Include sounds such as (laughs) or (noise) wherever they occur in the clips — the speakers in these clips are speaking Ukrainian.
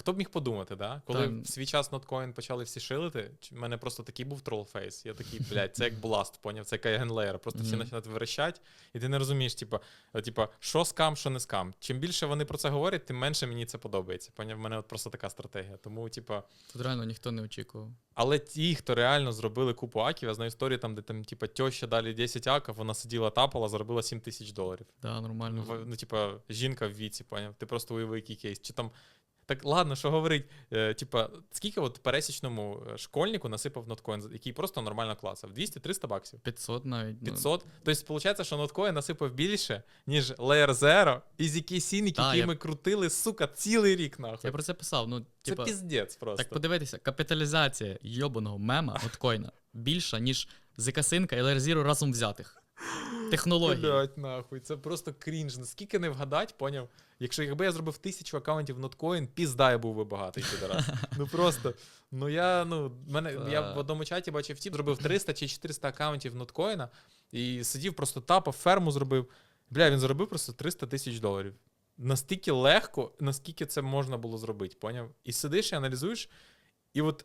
Хто б міг подумати, да? Коли Там- в свій час ноткоін почали всі шилити, в мене просто такий був тролфейс. Я такий, блядь, це як бласт, поняв, це як генлеєр. Просто всі починають верещать, і ти не розумієш, типа, е, типа, що скам, що не скам. Чим більше вони про це говорять, тим менше мені це подобається. Поняв, в мене от просто така стратегія. Тому, типа, Тут реально ніхто не очікував. але ті, хто реально зробили купу аків, я знаю історію там, де там, типа, тьоща далі 10 аків, вона сиділа тапала, заробила 7 тисяч доларів. Да, нормально. Ну, типа, жінка в віці, поняв? Ти просто уяви, який кейс. Чи там. Так, ладно, що говорить, е, типа, скільки от пересічному е, школьнику насипав ноткоін, який просто нормально класив? 200-300 баксів. 500 навіть. ну. Тобто, виходить, що ноткоін насипав більше, ніж Layer Zero і ZK Sync, Та, який я- ми крутили, сука, цілий рік, нахуй. Я про це писав. Ну, Це типа, піздець просто. так подивитися, капіталізація йобаного мема откоїна більша, ніж Зекасинка і Layer разом взятих. Технології. Блять, нахуй, це просто крінж. Наскільки не вгадать, поняв? Якщо якби я зробив тисячу аккаунтів ноткоін, пізда я був би багатий підарас. (laughs) Ну просто. Ну я, ну, мене, я в одному чаті бачив тіп, зробив 300 чи 400 аккаунтів ноткоїна і сидів, просто тапав, ферму зробив. Бля, він заробив просто 300 тисяч доларів. Настільки легко, наскільки це можна було зробити, поняв? І сидиш і аналізуєш, і от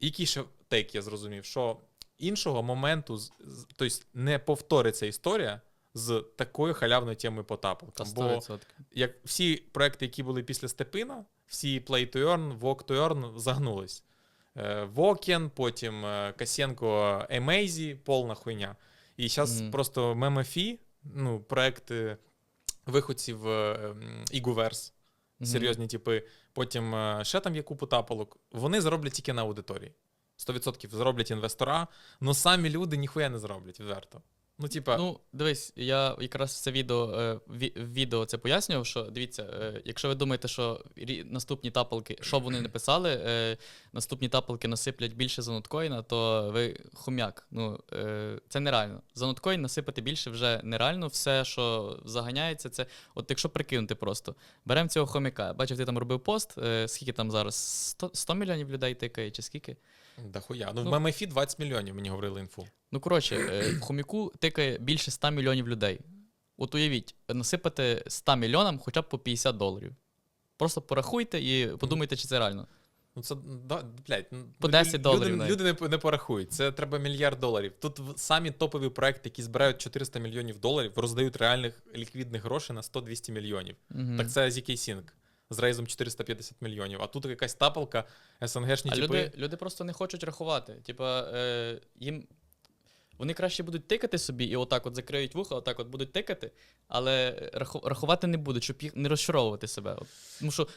який ще тейк я зрозумів, що іншого моменту, тобто не повториться історія з такою халявною темою по Та. Бо як всі проекти, які були після Степина, всі Play to Earn, Walk to Earn загнулись. Е, Вокен, потім е, Касєнко Емейзі, повна хуйня. І зараз Мгм. просто MMFI, ну, проекти виходців е, Ігуверс, серйозні типи. Потім ще там є купу тапалок. Вони зароблять тільки на аудиторії. 100% зроблять інвестора, але самі люди ніхуя не зроблять, відверто. Ну, типа, Ну, дивись, я якраз це відео, е, відео це пояснював, що дивіться, е, якщо ви думаєте, що наступні тапалки, що вони не писали, е, наступні тапалки насиплять більше за ноткоїна, то ви хом'як. Ну, це нереально. За насипати більше вже нереально. Все, що заганяється, це. От якщо прикинути просто, беремо цього хомяка. Bачив, ти там робив пост, скільки там зараз? 100, 100 мільйонів людей тикає, чи скільки? Да хуя. Ну, ну- в MMFI 20 мільйонів, мені говорили інфу. Ну, коротше, е, в хомяку тикає більше 100 мільйонів людей. От уявіть, насипати 100 мільйонам хоча б по 50 доларів. Просто порахуйте і подумайте, чи це реально. Ну це да, блядь, ну, По лю- 10 доларів Люди, люди не, не порахують. Це треба мільярд доларів. Тут самі топові проекти, які збирають 400 мільйонів доларів, роздають реальних ліквідних грошей на 100-200 мільйонів. Мгм. Так це ZK Sync з рейзом 450 мільйонів. А тут якась тапалка, СНГшні а типи. люди, люди просто не хочуть рахувати. Типа, е, їм. Вони краще будуть тикати собі і отак от закриють вуха, отак от будуть тикати, але рахувати не будуть, щоб їх не розчаровувати себе. Тому що